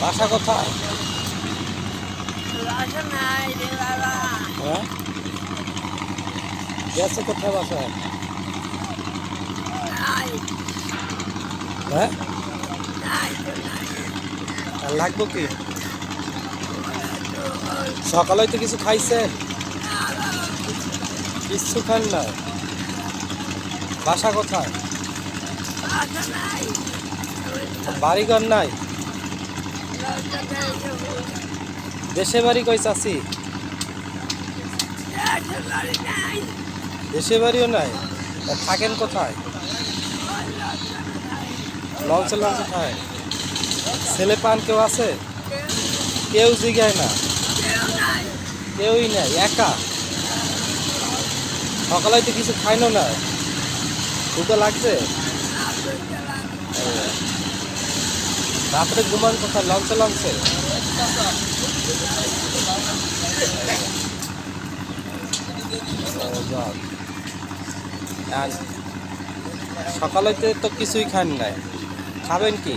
বাসা কোথায়? হ্যাঁ? গেছে কোথায় বাসা হ্যাঁ? আর লাগবো কি? সকালে তো কিছু খাইছে কিচ্ছু খান না। বাসা কোথায়? বাড়িঘর নাই? দেশে বাড়ি কই চাষি দেশে বাড়িও নাই? থাকেন কোথায়? লঞ্চে লঞ্চে খায়। ছেলে পান কেউ আছে? কেউ জিগায় না। কেউই নাই, একা? সকালে তো কিছু খাইনো না দুটো লাগছে। রাত্রে ঘুমান কোথায় লঞ্চে লঞ্চে। আর সকালেতে তো কিছুই খান নাই। খাবেন কি?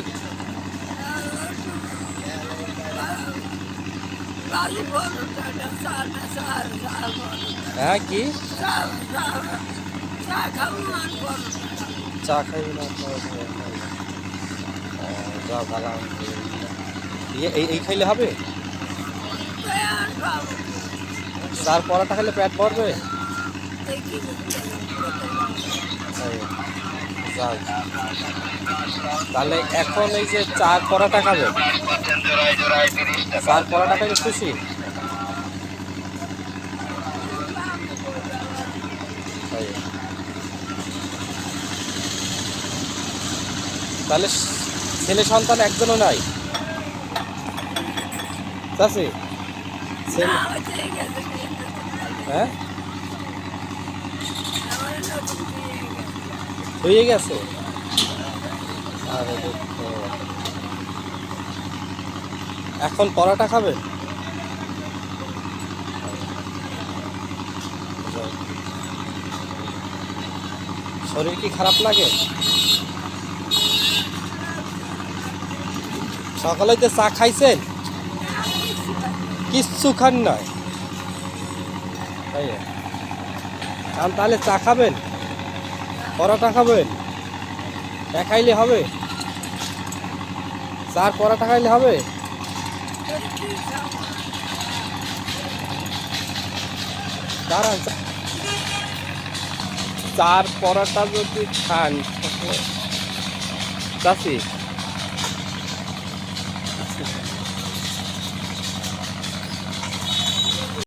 হ্যাঁ কি? চা খাব আর বড় চা খাইবে না এই খাইলে হবে? চার পরাটা খেলে পেট ভরবে তাহলে এখন এই যে চার পরাটা খাবে চার পরাটা খাইলে খুশি। তাহলে ছেলে সন্তান একজনও নাই। চাষি হ্যাঁ? হয়ে গেছে। এখন পরাটা খাবে? শরীর কি খারাপ লাগে? সকালে তো চা খাইছেন? কিচ্ছু খান নয় তাই। কারণ তাহলে চা খাবেন? পরোটা খাবেন? দেখাইলে হবে? চার পরোটা খাইলে হবে? চার পরোটা যদি খান চাচি